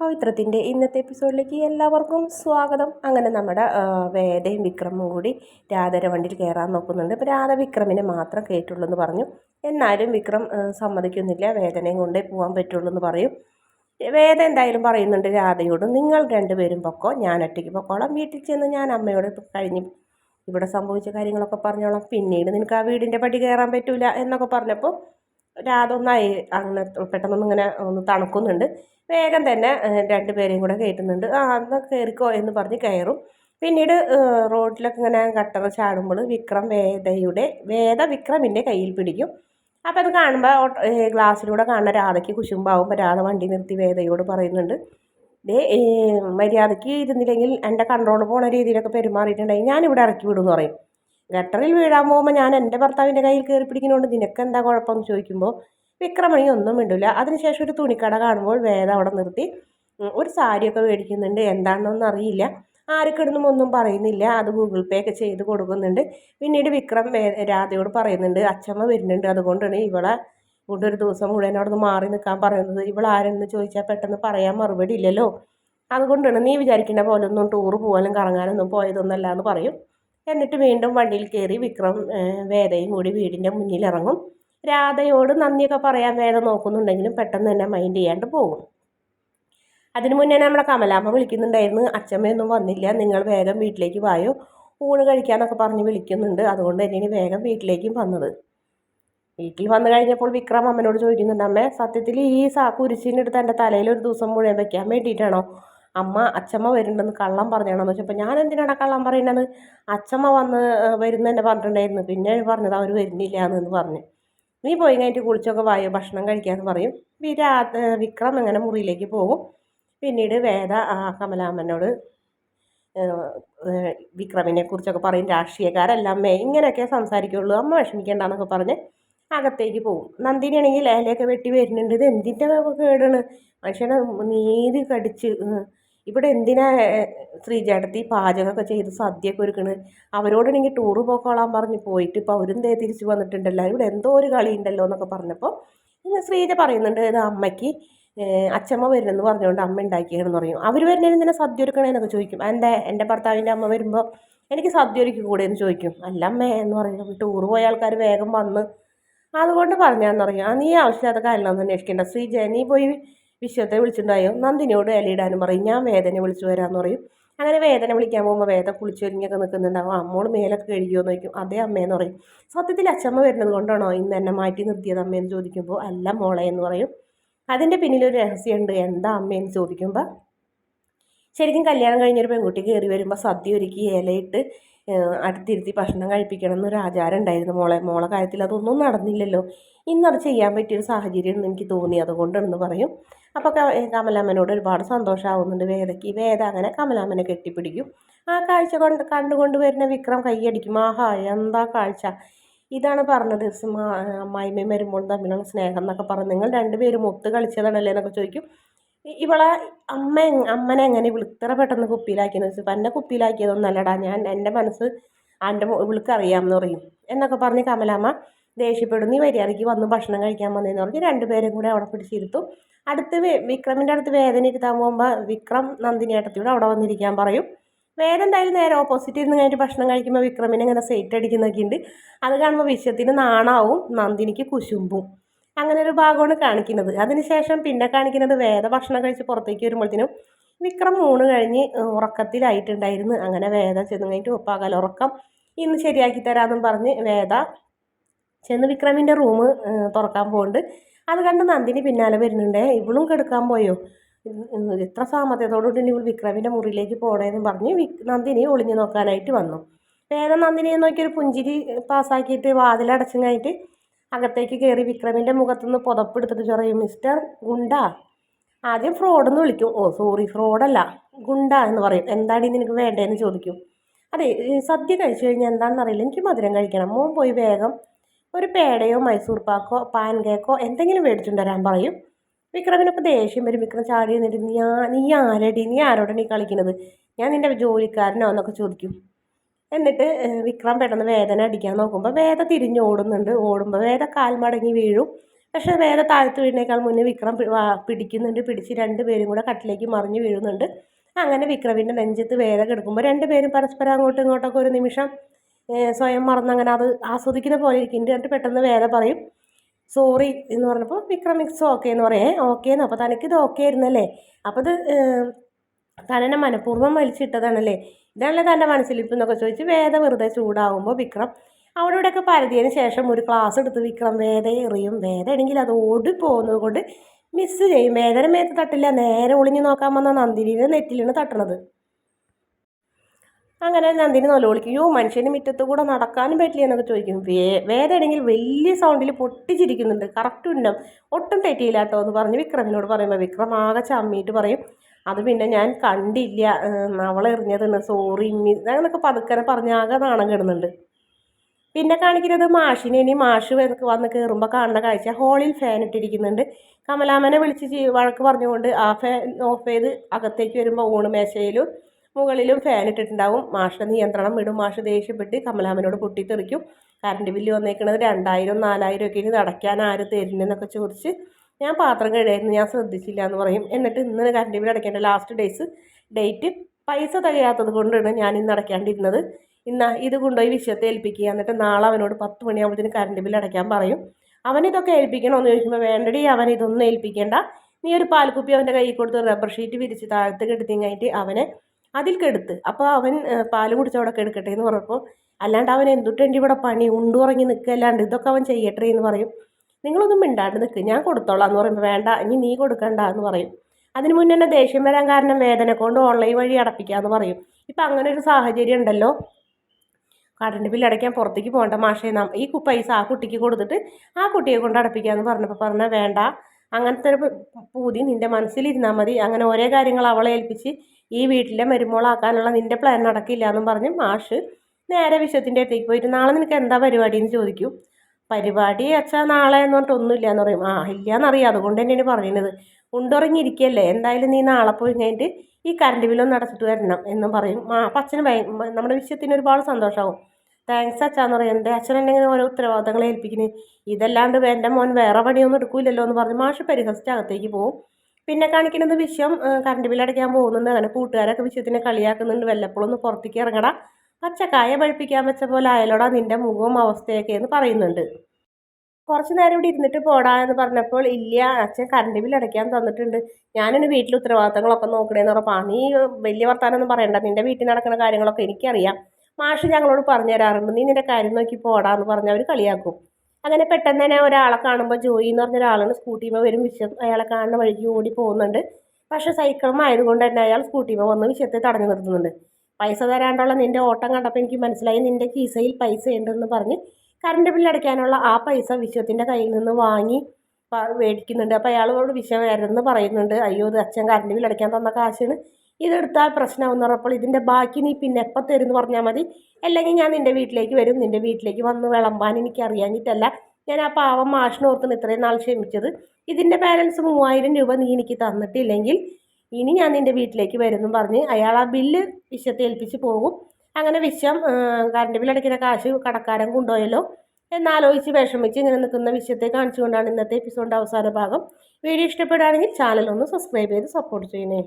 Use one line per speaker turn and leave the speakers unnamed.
പവിത്രത്തിന്റെ ഇന്നത്തെ എപ്പിസോഡിലേക്ക് എല്ലാവർക്കും സ്വാഗതം. അങ്ങനെ നമ്മുടെ വേദയും വിക്രമും കൂടി രാധയുടെ വണ്ടിയിൽ കയറാൻ നോക്കുന്നുണ്ട്. അപ്പോൾ രാധ വിക്രമിനെ മാത്രം കയറ്റുള്ളൂ എന്ന് പറഞ്ഞു. എന്നാലും വിക്രം സമ്മതിക്കുന്നില്ല. വേദനയും കൊണ്ടേ പോകാൻ പറ്റുള്ളൂ എന്ന് പറയും. വേദ എന്തായാലും പറയുന്നുണ്ട് രാധയോട് നിങ്ങൾ രണ്ടുപേരും പൊക്കോ ഞാൻ ഒറ്റയ്ക്ക് പൊക്കോളാം. വീട്ടിൽ ചെന്ന് ഞാൻ അമ്മയോട് കഴിഞ്ഞു ഇവിടെ സംഭവിച്ച കാര്യങ്ങളൊക്കെ പറഞ്ഞോളാം. പിന്നീട് നിനക്ക് ആ വീടിന്റെ പടി കയറാൻ പറ്റില്ല എന്നൊക്കെ പറഞ്ഞപ്പോൾ രാധ ഒന്നായി അങ്ങനെ പെട്ടെന്നൊന്നും ഇങ്ങനെ ഒന്ന് തണുക്കുന്നുണ്ട്. വേഗം തന്നെ രണ്ട് പേരെയും കൂടെ കയറ്റുന്നുണ്ട്. ആ എന്നാൽ കയറിക്കോ എന്ന് പറഞ്ഞ് കയറും. പിന്നീട് റോഡിലൊക്കെ ഇങ്ങനെ ഗട്ടർ ചാടുമ്പോൾ വിക്രം വേദയുടെ വേദ വിക്രമിന്റെ കയ്യിൽ പിടിക്കും. അപ്പോൾ അത് കാണുമ്പോൾ ഗ്ലാസ്സിലൂടെ കാണുന്ന രാധയ്ക്ക് കുശുമ്പാവുമ്പോൾ രാധ വണ്ടി നിർത്തി വേദയോട് പറയുന്നുണ്ട്. ദേ മര്യാദയ്ക്ക് ഇരുന്നില്ലെങ്കിൽ എന്റെ കൺട്രോൾ പോണ രീതിയിലൊക്കെ പെരുമാറിയിട്ടുണ്ടെങ്കിൽ ഞാനിവിടെ ഇറക്കി വിടുമെന്ന് പറയും. ഗട്ടറിൽ വീഴാൻ പോകുമ്പോൾ ഞാൻ എന്റെ ഭർത്താവിന്റെ കയ്യിൽ കയറി പിടിക്കുന്നതുകൊണ്ട് നിനക്ക് എന്താ കുഴപ്പമെന്ന് ചോദിക്കുമ്പോൾ വിക്രമണി ഒന്നും മിണ്ടില്ല അതിനുശേഷം ഒരു തുണിക്കട കാണുമ്പോൾ വേദ അവിടെ നിർത്തി ഒരു സാരിയൊക്കെ മേടിക്കുന്നുണ്ട്. എന്താണെന്നൊന്നും അറിയില്ല. ആർക്കിടുന്നും ഒന്നും പറയുന്നില്ല. അത് ഗൂഗിൾ പേ ഒക്കെ ചെയ്ത് കൊടുക്കുന്നുണ്ട്. പിന്നീട് വിക്രം രാധയോട് പറയുന്നുണ്ട് അച്ഛമ്മ വരുന്നുണ്ട്. അതുകൊണ്ടാണ് ഇവളെ കൊണ്ട് ഒരു ദിവസം മുഴുവൻ അവിടെ നിന്ന് മാറി നിൽക്കാൻ പറയുന്നത്. ഇവൾ ആരെന്ന് ചോദിച്ചാൽ പെട്ടെന്ന് പറയാൻ മറുപടി ഇല്ലല്ലോ. അതുകൊണ്ടാണ് നീ വിചാരിക്കുന്ന പോലെ ഒന്നും ടൂർ പോകാനും കറങ്ങാനൊന്നും പോയതൊന്നല്ല എന്ന് പറയും. എന്നിട്ട് വീണ്ടും വണ്ടിയിൽ കയറി വിക്രം വേദയും കൂടി വീടിന്റെ മുന്നിൽ ഇറങ്ങും. രാധയോട് നന്ദിയൊക്കെ പറയാൻ വേദ നോക്കുന്നുണ്ടെങ്കിലും പെട്ടെന്ന് തന്നെ മൈൻഡ് ചെയ്യാണ്ട് പോകും. അതിനു മുന്നേ നമ്മളെ കമലാമ്മ വിളിക്കുന്നുണ്ടായിരുന്നു അച്ഛമ്മയൊന്നും വന്നില്ല. നിങ്ങൾ വേഗം വീട്ടിലേക്ക് വായോ? ഊണ് കഴിക്കാന്നൊക്കെ പറഞ്ഞ് വിളിക്കുന്നുണ്ട്. അതുകൊണ്ട് തന്നെയാണ് വേഗം വീട്ടിലേക്കും വന്നത്. വീട്ടിൽ വന്നു കഴിഞ്ഞപ്പോൾ വിക്രം അമ്മനോട് ചോദിക്കുന്നുണ്ട് അമ്മേ സത്യത്തിൽ ഈ സാ കുരിശിനെടുത്ത് എന്റെ തലയിൽ ഒരു ദിവസം മുഴുവൻ വെക്കാൻ വേണ്ടിയിട്ടാണോ അമ്മ അച്ഛമ്മ വരുന്നുണ്ടെന്ന് കള്ളം പറഞ്ഞാണെന്ന് വെച്ചപ്പോൾ ഞാൻ എന്തിനാണ് കള്ളം പറയുന്നത് അച്ഛമ്മ വന്ന് വരുന്നെന്നെ പറഞ്ഞിട്ടുണ്ടായിരുന്നു. പിന്നെ പറഞ്ഞത് അവർ വരുന്നില്ല എന്ന് പറഞ്ഞു. നീ പോയി കഴിഞ്ഞിട്ട് കുളിച്ചൊക്കെ വായോ? ഭക്ഷണം കഴിക്കാമെന്ന് പറയും. വിരാ വിക്രം അങ്ങനെ മുറിയിലേക്ക് പോകും. പിന്നീട് വേദ കമലാമ്മനോട് വിക്രമിനെ കുറിച്ചൊക്കെ പറയും. രാഷ്ട്രീയക്കാരല്ല അമ്മേ ഇങ്ങനെയൊക്കെ സംസാരിക്കുള്ളൂ. അമ്മ വിഷമിക്കേണ്ടെന്നൊക്കെ പറഞ്ഞ് അകത്തേക്ക് പോകും. നന്ദിനിയാണെങ്കിൽ ഇലയൊക്കെ വെട്ടി വരുന്നുണ്ട്. ഇത് എന്തിന്റെ കേടാണ്? മനുഷ്യനെ നീതി കടിച്ച് ഇവിടെ എന്തിനാ ശ്രീചേട്ടത്തി പാചകമൊക്കെ ചെയ്ത് സദ്യയൊക്കെ ഒരുക്കണത് അവരോടാണെങ്കിൽ ടൂറ് പോക്കോളാൻ പറഞ്ഞ് പോയിട്ട് ഇപ്പോൾ അവരും ദേ തിരിച്ച് വന്നിട്ടുണ്ടല്ലോ. ഇവിടെ എന്തോ ഒരു കളി ഉണ്ടല്ലോ എന്നൊക്കെ പറഞ്ഞപ്പോൾ ശ്രീജ പറയുന്നുണ്ട് ഇത് അമ്മയ്ക്ക് അച്ഛമ്മ വരുന്നെന്ന് പറഞ്ഞുകൊണ്ട് അമ്മ ഉണ്ടാക്കിയാണെന്ന് പറയും. അവർ വരുന്നതിന് തന്നെ സദ്യ ഒരുക്കണേന്നൊക്കെ ചോദിക്കും. എന്റെ എന്റെ ഭർത്താവിന്റെ അമ്മ വരുമ്പോൾ എനിക്ക് സദ്യ ഒരുക്കി കൂടെ എന്ന് ചോദിക്കും. അല്ല അമ്മേ എന്ന് പറയും. ടൂറ് പോയ ആൾക്കാർ വേഗം വന്ന് അതുകൊണ്ട് പറഞ്ഞാന്ന് പറയും. ആ നീ ആവശ്യമില്ലാത്ത കാര്യങ്ങളൊന്നും അന്വേഷിക്കേണ്ട. ശ്രീജ നീ പോയി വിശ്വത്തെ വിളിച്ചിട്ടുണ്ടായോ? നന്ദിനിയോട് ഇലയിടാനും പറയും. ഞാൻ വേദനെ വിളിച്ചു വരാമെന്ന് പറയും. അങ്ങനെ വേദന വിളിക്കാൻ പോകുമ്പോൾ വേദ കുളിച്ചൊരുങ്ങിയൊക്കെ നിൽക്കുന്നുണ്ടാവും അമ്മോട് മേലൊക്കെ കഴുകിയോന്ന് ചോദിക്കും. അതേ അമ്മയെന്ന് പറയും. സത്യത്തിൽ അച്ഛമ്മ വരുന്നത് കൊണ്ടാണോ? ഇന്ന് എന്നെ മാറ്റി നിർത്തിയത് അമ്മയെന്ന് ചോദിക്കുമ്പോൾ അല്ല മോളെ എന്ന് പറയും. അതിന്റെ പിന്നിലൊരു രഹസ്യമുണ്ട്. എന്താ അമ്മയെന്ന് ചോദിക്കുമ്പോൾ ശരിക്കും കല്യാണം കഴിഞ്ഞൊരു പെൺകുട്ടി കയറി വരുമ്പോൾ സദ്യ ഒരുക്കി ഇലയിട്ട് അടുത്തിരുത്തി ഭക്ഷണം കഴിപ്പിക്കണം എന്നൊരു ആചാരം ഉണ്ടായിരുന്നു മോളെ. മോളെ കാര്യത്തിൽ അതൊന്നും നടന്നില്ലല്ലോ. ഇന്നത് ചെയ്യാൻ പറ്റിയൊരു സാഹചര്യം എനിക്ക് തോന്നി. അതുകൊണ്ടെന്ന് പറയും. അപ്പോൾ കമലാമ്മനോട് ഒരുപാട് സന്തോഷമാവുന്നുണ്ട് വേദയ്ക്ക് വേദ അങ്ങനെ കമലാമ്മനെ കെട്ടിപ്പിടിക്കും. ആ കാഴ്ച കൊണ്ട് കണ്ടുകൊണ്ട് വരുന്ന വിക്രം കൈയടിക്കും. ആഹാ എന്താ കാഴ്ച? ഇതാണ് പറഞ്ഞത് അമ്മായിമ്മയും വരുമ്പോൾ തമ്മിലുള്ള സ്നേഹം എന്നൊക്കെ പറഞ്ഞ് നിങ്ങൾ രണ്ടുപേരും ഒത്ത് കളിച്ചതാണല്ലേ എന്നൊക്കെ ചോദിക്കും. ഇവളെ അമ്മ അമ്മനെ എങ്ങനെ ഇത്ര പെട്ടെന്ന് കുപ്പിയിലാക്കിയെന്ന് വെച്ചാൽ എന്നെ കുപ്പിയിലാക്കിയതൊന്നല്ലടാ. ഞാൻ എന്റെ മനസ്സ് എന്റെ വിളിക്കറിയാം അറിയാമെന്ന് പറയും. എന്നൊക്കെ പറഞ്ഞ് കമലാമ്മ ദേഷ്യപ്പെടും നീ മര്യാദയ്ക്ക് വന്ന് ഭക്ഷണം കഴിക്കാൻ വന്നതെന്ന് പറഞ്ഞ് രണ്ടുപേരും കൂടെ അവിടെ പിടിച്ചിരുത്തും. അടുത്ത് വിക്രമിന്റെ അടുത്ത് വേദന ഇരുത്താൻ പോകുമ്പോൾ വിക്രം നന്ദിനിയേട്ടത്തിയോട് അവിടെ വന്നിരിക്കാൻ പറയും. വേദന എന്തായാലും നേരെ ഓപ്പോസിറ്റ് ഇരുന്ന് കഴിഞ്ഞിട്ട് ഭക്ഷണം കഴിക്കുമ്പോൾ വിക്രമിനെ ഇങ്ങനെ സെയ്റ്റ് അടിക്കുന്നൊക്കെ ഉണ്ട് അത് കാണുമ്പോൾ വിശ്വത്തിന് നാണാവും. നന്ദിനിക്ക് കുശുമ്പും. അങ്ങനെ ഒരു ഭാഗമാണ് കാണിക്കുന്നത്. അതിനുശേഷം പിന്നെ കാണിക്കുന്നത് വേദ ഭക്ഷണം കഴിച്ച് പുറത്തേക്ക് വരുമ്പോഴത്തേനും വിക്രം മൂണ് കഴിഞ്ഞ് ഉറക്കത്തിലായിട്ടുണ്ടായിരുന്നു. അങ്ങനെ വേദ ചെന്ന് കഴിഞ്ഞിട്ട് ഉറക്കം. ഇന്ന് ശരിയാക്കി തരാമെന്നും പറഞ്ഞ് വേദ ചെന്ന് വിക്രമിന്റെ റൂം തുറക്കാൻ പോകുന്നുണ്ട് അത് കണ്ട് നന്ദിനി പിന്നാലെ വരുന്നുണ്ട്. ഇവളും കെടുക്കാൻ പോയോ? എത്ര സാമർത്ഥ്യത്തോടുകൂടി ഇവൾ വിക്രമിന്റെ മുറിയിലേക്ക് പോകണമെന്ന് പറഞ്ഞ് നന്ദിനി ഒളിഞ്ഞു നോക്കാനായിട്ട് വന്നു. വേറെ നന്ദിനിയെ നോക്കിയൊരു പുഞ്ചിരി പാസ്സാക്കിയിട്ട് വാതിലടച്ചും കഴിഞ്ഞിട്ട് അകത്തേക്ക് കയറി വിക്രമിന്റെ മുഖത്തുനിന്ന് പുതപ്പെടുത്തിട്ട് പറയും മിസ്റ്റർ ഗുണ്ട ആദ്യം ഫ്രോഡെന്ന് വിളിക്കും. ഓ സോറി ഫ്രോഡല്ല ഗുണ്ട എന്ന് പറയും. എന്താണ് നിനക്ക് വേണ്ടതെന്ന് ചോദിക്കും. അതെ സദ്യ കഴിച്ചു കഴിഞ്ഞാൽ എന്താണെന്ന് അറിയില്ല എനിക്ക് മധുരം കഴിക്കണം. മോൻ പോയി വേഗം ഒരു പേടയോ മൈസൂർ പാക്കോ പാൻ കേക്കോ എന്തെങ്കിലും മേടിച്ചുകൊണ്ട് വരാൻ പറയും. വിക്രമിനൊക്കെ ദേഷ്യം വരും. വിക്രം ചാടി നിന്നിട്ട് നീ നീ ആരടി? നീ ആരോടാണ് നീ കളിക്കുന്നത് ഞാൻ നിന്റെ ജോലിക്കാരനോ? എന്നൊക്കെ ചോദിക്കും. എന്നിട്ട് വിക്രം പെട്ടെന്ന് വേദന അടിക്കാൻ നോക്കുമ്പോൾ വേദ തിരിഞ്ഞോടുന്നുണ്ട്. ഓടുമ്പോൾ വേദ കാൽ മടങ്ങി വീഴും. പക്ഷേ വേദ താഴത്ത് വീഴുന്നേക്കാൾ മുന്നേ വിക്രം പിടിക്കുന്നുണ്ട്. പിടിച്ച് രണ്ട് പേരും കൂടെ കട്ടിലേക്ക് മറിഞ്ഞ് വീഴുന്നുണ്ട്. അങ്ങനെ വിക്രമിന്റെ നെഞ്ചത്ത് വേദ കിടക്കുമ്പോൾ രണ്ടുപേരും പരസ്പരം അങ്ങോട്ടും ഇങ്ങോട്ടൊക്കെ ഒരു നിമിഷം സ്വയം മറന്നങ്ങനെ അത് ആസ്വദിക്കുന്ന പോലെ ഇരിക്കും. എന്നിട്ട് പെട്ടെന്ന് വേറെ പറയും. സോറി എന്ന് പറഞ്ഞപ്പോൾ വിക്രം ഇറ്റ്സ് ഓക്കെ എന്ന് പറയേ. ഓക്കെ എന്ന്. അപ്പോൾ തനിക്കിത് ഓക്കെ ആയിരുന്നല്ലേ? അപ്പോൾ ഇത് തന്നെ മനഃപൂർവം വലിച്ചിട്ടതാണല്ലേ? ഇതാണല്ലേ തന്റെ മനസ്സിലിപ്പ് എന്നൊക്കെ ചോദിച്ച് വേദ വെറുതെ ചൂടാവുമ്പോൾ വിക്രം അവിടെ ഇവിടെയൊക്കെ പരതിയതിന് ശേഷം ഒരു ക്ലാസ് എടുത്ത് വിക്രം വേദ എറിയും. വേദ ആണെങ്കിൽ അത് ഓടി പോകുന്നത് കൊണ്ട് മിസ്സ് ചെയ്യും. വേദന മേത്ത് തട്ടില്ല. നേരെ ഒളിഞ്ഞു നോക്കാൻ വന്ന നന്ദിനിയുടെ നെറ്റിലാണ് തട്ടണത്. അങ്ങനെ നന്ദിനി നൊലോളിക്കും യോ മനുഷ്യന് മുറ്റത്ത് കൂടെ നടക്കാനും പറ്റില്ല എന്നൊക്കെ ചോദിക്കും. വേ വേദനാണെങ്കിൽ വലിയ സൗണ്ടിൽ പൊട്ടിച്ചിരിക്കുന്നുണ്ട്. കറക്റ്റ് ഉന്നം ഒട്ടും തെറ്റിയില്ല കേട്ടോ എന്ന് പറഞ്ഞ് വിക്രമിനോട് പറയുമ്പോൾ വിക്രം ആകെ ചമ്മിയിട്ട് പറയും. അത് പിന്നെ ഞാൻ കണ്ടില്ല. അവളെറിഞ്ഞതാണ് സോറി ഇമ്മി. അങ്ങനെയൊക്കെ പതുക്കനെ പറഞ്ഞ് ആകെ നാണം കിടുന്നുണ്ട്. പിന്നെ കാണിക്കുന്നത് മാഷിനെ. ഇനി മാഷ് വന്ന് കയറുമ്പോൾ കാണുന്ന കാഴ്ച ഹോളിൽ ഫാൻ ഇട്ടിരിക്കുന്നുണ്ട്. കമലാമനെ വിളിച്ച് വഴക്ക് പറഞ്ഞുകൊണ്ട് ആ ഫാൻ ഓഫ് ചെയ്ത് അകത്തേക്ക് വരുമ്പോൾ ഊണ് മേശയിലും മുകളിലും ഫാൻ ഇട്ടിട്ടുണ്ടാവും. മാഷ നിയന്ത്രണം വിടും. മാഷ് ദേഷ്യപ്പെട്ട് കമലാമനോട് പൊട്ടിത്തെറിക്കും. കറണ്ട് ബില്ല് വന്നേക്കുന്നത് രണ്ടായിരം നാലായിരം ഒക്കെ ഇനി അടയ്ക്കാൻ ആര് തരുന്നതെന്നൊക്കെ ചോദിച്ച് ഞാൻ പാത്രം കഴിയായിരുന്നു ഞാൻ ശ്രദ്ധിച്ചില്ല എന്ന് പറയും. എന്നിട്ട് ഇന്ന് കറണ്ട് ബില്ല് അടയ്ക്കേണ്ട ലാസ്റ്റ് ഡേയ്സ് ഡേറ്റ് പൈസ തികയാത്തത് കൊണ്ടാണ് ഞാൻ ഇന്ന് അടയ്ക്കാണ്ടിരുന്നത്. ഇന്ന് ഇത് കൊണ്ടുപോയി വിഷയത്തെ ഏൽപ്പിക്കുക. എന്നിട്ട് നാളെ അവനോട് പത്ത് മണിയാകുമ്പോഴത്തേന് കറണ്ട് ബില്ല് അടയ്ക്കാൻ പറയും. അവനിതൊക്കെ ഏൽപ്പിക്കണമെന്ന് ചോദിക്കുമ്പോൾ വേണ്ടടി അവൻ ഇതൊന്നും ഏൽപ്പിക്കേണ്ട. നീ ഒരു പാൽക്കുപ്പി അവന്റെ കയ്യിൽ കൊടുത്ത് റബ്ബർ ഷീറ്റ് വിരിച്ച് താഴത്ത് കെടുത്തിങ്ങായിട്ട് അവനെ അതിൽ കെടുത്ത്. അപ്പോൾ അവൻ പാൽ കുടിച്ചവിടെ കെടുക്കട്ടെ എന്ന് പറഞ്ഞപ്പോൾ അല്ലാണ്ട് അവൻ എന്തുട്ടുണ്ട് ഇവിടെ പണി? ഉണ്ടുറങ്ങി നിൽക്കുക അല്ലാണ്ട് ഇതൊക്കെ അവൻ ചെയ്യട്ടെ എന്ന് പറയും. നിങ്ങളൊന്നും മിണ്ടാണ്ട് നിൽക്കുക ഞാൻ കൊടുത്തോളാം എന്ന് പറയുമ്പോൾ വേണ്ട ഇനി നീ കൊടുക്കണ്ട എന്ന് പറയും. അതിന് മുന്നേ തന്നെ ദേഷ്യം വരാൻ കാരണം വേദന കൊണ്ട് ഓൺലൈൻ വഴി അടപ്പിക്കാമെന്ന് പറയും. ഇപ്പം അങ്ങനെ ഒരു സാഹചര്യം ഉണ്ടല്ലോ. കറണ്ട് ബില്ല് അടയ്ക്കാൻ പുറത്തേക്ക് പോകേണ്ട മാഷേ നാം ഈ പൈസ ആ കുട്ടിക്ക് കൊടുത്തിട്ട് ആ കുട്ടിയെ കൊണ്ട് അടപ്പിക്കാമെന്ന് പറഞ്ഞപ്പോൾ പറഞ്ഞാൽ വേണ്ട. അങ്ങനത്തെ ഒരു പൂതി നിന്റെ മനസ്സിലിരുന്നാൽ മതി. അങ്ങനെ ഓരോ കാര്യങ്ങൾ അവളെ ഏൽപ്പിച്ച് ഈ വീട്ടിലെ മരുമോളാക്കാനുള്ള നിന്റെ പ്ലാൻ നടക്കില്ല എന്നും പറഞ്ഞ് മാഷ് നേരെ വിശ്വത്തിന്റെ അടുത്തേക്ക് പോയിട്ട് നാളെ നിനക്ക് എന്താ പരിപാടി എന്ന് ചോദിക്കും? പരിപാടി അച്ഛാ നാളെ എന്ന് പറഞ്ഞിട്ട് ഒന്നുമില്ല എന്ന് പറയും. ആ ഇല്ല എന്നറിയാം അതുകൊണ്ട് തന്നെയാണ് പറയുന്നത് ഉണ്ടുറങ്ങിയിരിക്കുകയല്ലേ എന്തായാലും നീ നാളെ പോയി കഴിഞ്ഞിട്ട് ഈ കറണ്ട് ബില്ലൊന്ന് അടച്ചിട്ട് വരണം എന്നും പറയും. ആ അപ്പം അച്ഛന് നമ്മുടെ വിഷയത്തിന് ഒരുപാട് സന്തോഷമാവും താങ്ക്സ് അച്ഛാന്ന് പറയും. എന്റെ അച്ഛൻ എന്നെ ഓരോ ഉത്തരവാദിത്തങ്ങളെ ഏൽപ്പിക്കുന്നത് ഇതല്ലാണ്ട് എന്റെ മോൻ വേറെ പണിയൊന്നും എടുക്കൂലല്ലോ എന്ന് പറഞ്ഞ് മാഷ് പരിഹസിച്ച് അകത്തേക്ക് പോകും പിന്നെ കാണിക്കുന്നത് വിഷയം കറണ്ട് ബില്ല് അടയ്ക്കാൻ പോകുന്നുണ്ട്. അങ്ങനെ കൂട്ടുകാരൊക്കെ വിഷയത്തിനെ കളിയാക്കുന്നുണ്ട്. വല്ലപ്പോഴും ഒന്ന് പുറത്തേക്ക് ഇറങ്ങട. പച്ചക്കായ പഴിപ്പിക്കാൻ വെച്ച പോലെ ആയാലോടാ നിന്റെ മുഖവും അവസ്ഥയൊക്കെ എന്ന് പറയുന്നുണ്ട്. കുറച്ച് നേരം ഇവിടെ ഇരുന്നിട്ട് പോടാ എന്ന് പറഞ്ഞപ്പോൾ ഇല്ല അച്ഛൻ കറണ്ട് ബില്ല് അടയ്ക്കാൻ തന്നിട്ടുണ്ട്. ഞാനിന് വീട്ടിൽ ഉത്തരവാദിത്തങ്ങളൊക്കെ നോക്കണേന്ന് പറഞ്ഞപ്പോൾ നീ വലിയ വർത്താനൊന്നും പറയണ്ട. നിന്റെ വീട്ടിൽ നടക്കുന്ന കാര്യങ്ങളൊക്കെ എനിക്കറിയാം. മാഷ് ഞങ്ങളോട് പറഞ്ഞു തരാറുണ്ട് നീ നിന്റെ കാര്യം നോക്കി പോടാ എന്ന് പറഞ്ഞ് അവർ കളിയാക്കും. അങ്ങനെ പെട്ടെന്ന് തന്നെ ഒരാളെ കാണുമ്പോൾ ജോയി എന്ന് പറഞ്ഞ ഒരാളാണ് സ്കൂട്ടിമ വരും. വിശ്വം അയാളെ കാണുന്ന വഴിക്ക് ഓടി പോകുന്നുണ്ട്. പക്ഷെ സൈക്കിളും ആയതുകൊണ്ട് തന്നെ അയാൾ സ്കൂട്ടിമ വന്ന് വിശ്വത്തെ തടഞ്ഞു നിർത്തുന്നുണ്ട്. പൈസ തരാണ്ടുള്ള നിന്റെ ഓട്ടം കണ്ടപ്പോൾ എനിക്ക് മനസ്സിലായി നിന്റെ കീസയിൽ പൈസ ഉണ്ടെന്ന് പറഞ്ഞ് കറണ്ട് ബില്ല് അടയ്ക്കാനുള്ള ആ പൈസ വിശ്വത്തിന്റെ കയ്യിൽ നിന്ന് വാങ്ങി മേടിക്കുന്നുണ്ട്. അപ്പോൾ അയാളോട് വിശ്വം വരുന്നെന്ന് പറയുന്നുണ്ട്. അയ്യോ ഇത് അച്ഛൻ കറണ്ട് ബില്ല് അടയ്ക്കാൻ തന്ന കാശാണ്. ഇതെടുത്താൽ പ്രശ്നമാകുന്ന പറഞ്ഞപ്പോൾ ഇതിന്റെ ബാക്കി നീ പിന്നെ എപ്പോൾ തരുമെന്ന് പറഞ്ഞാൽ മതി. അല്ലെങ്കിൽ ഞാൻ നിന്റെ വീട്ടിലേക്ക് വരും. നിന്റെ വീട്ടിലേക്ക് വന്ന് വിളമ്പാൻ എനിക്ക് അറിയാഞ്ഞിട്ടല്ല ഞാൻ ആ പാവം മാഷിനോർത്തിന് ഇത്രയും നാൾ ക്ഷമിച്ചത്. ഇതിന്റെ ബാലൻസ് മൂവായിരം രൂപ നീ എനിക്ക് തന്നിട്ടില്ലെങ്കിൽ ഇനി ഞാൻ നിന്റെ വീട്ടിലേക്ക് വരുമെന്നും പറഞ്ഞ് അയാൾ ആ ബില്ല് വിശ്വത്തെ ഏൽപ്പിച്ച് പോകും. അങ്ങനെ വിശ്വം കറണ്ട് ബില്ലടയ്ക്കുന്ന കാശ് കടക്കാരൻ കൊണ്ടുപോയല്ലോ. എന്നാലോചിച്ച് വിഷമിച്ച് ഇങ്ങനെ നിൽക്കുന്ന വിഷയത്തെ കാണിച്ചുകൊണ്ടാണ് ഇന്നത്തെ എപ്പിസോഡിന്റെ അവസാന ഭാഗം. വീഡിയോ ഇഷ്ടപ്പെടുകയാണെങ്കിൽ ചാനൽ ഒന്ന് സബ്സ്ക്രൈബ് ചെയ്ത് സപ്പോർട്ട് ചെയ്യണേ.